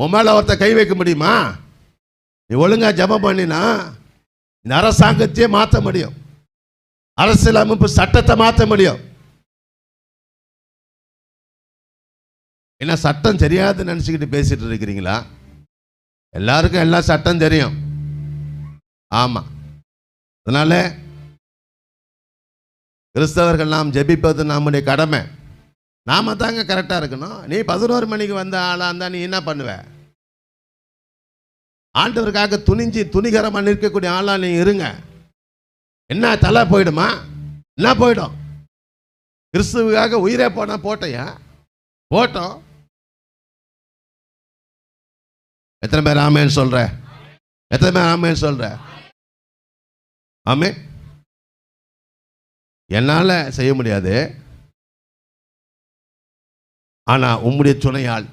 உன் மேலே ஒருத்த கை வைக்க முடியுமா? நீ ஒழுங்காக ஜபம் பண்ணினா இந்த அரசாங்கத்தையே மாற்ற முடியும். அரசியல் அமைப்பு சட்டத்தை மாற்ற முடியும். என்ன சட்டம் தெரியாதுன்னு நினச்சிக்கிட்டு பேசிட்டு இருக்கிறீங்களா? எல்லாருக்கும் எல்லா சட்டம் தெரியும். ஆமாம் அதனால கிறிஸ்தவர்கள் நாம் ஜெபிப்பது நம்முடைய கடமை. நாம தாங்க கரெக்டாக இருக்கணும். நீ பதினோரு மணிக்கு வந்த ஆளாக இருந்தால் நீ என்ன பண்ணுவ? ஆண்டவருக்காக துணிஞ்சு துணிகரமாக நிற்கக்கூடிய ஆளாக நீ இருங்க. என்ன தலை போயிடுமா? என்ன போயிடும்? கிறிஸ்துவுக்காக உயிரே போனால் போட்டையா? போட்டோம். எத்தனை பேர் ஆமேன்னு சொல்கிற எத்தனை பேர் ஆமேன்னு சொல்கிற ஆமே என்னால் செய்ய முடியாது. ஆனால் உம்முடைய துணையால்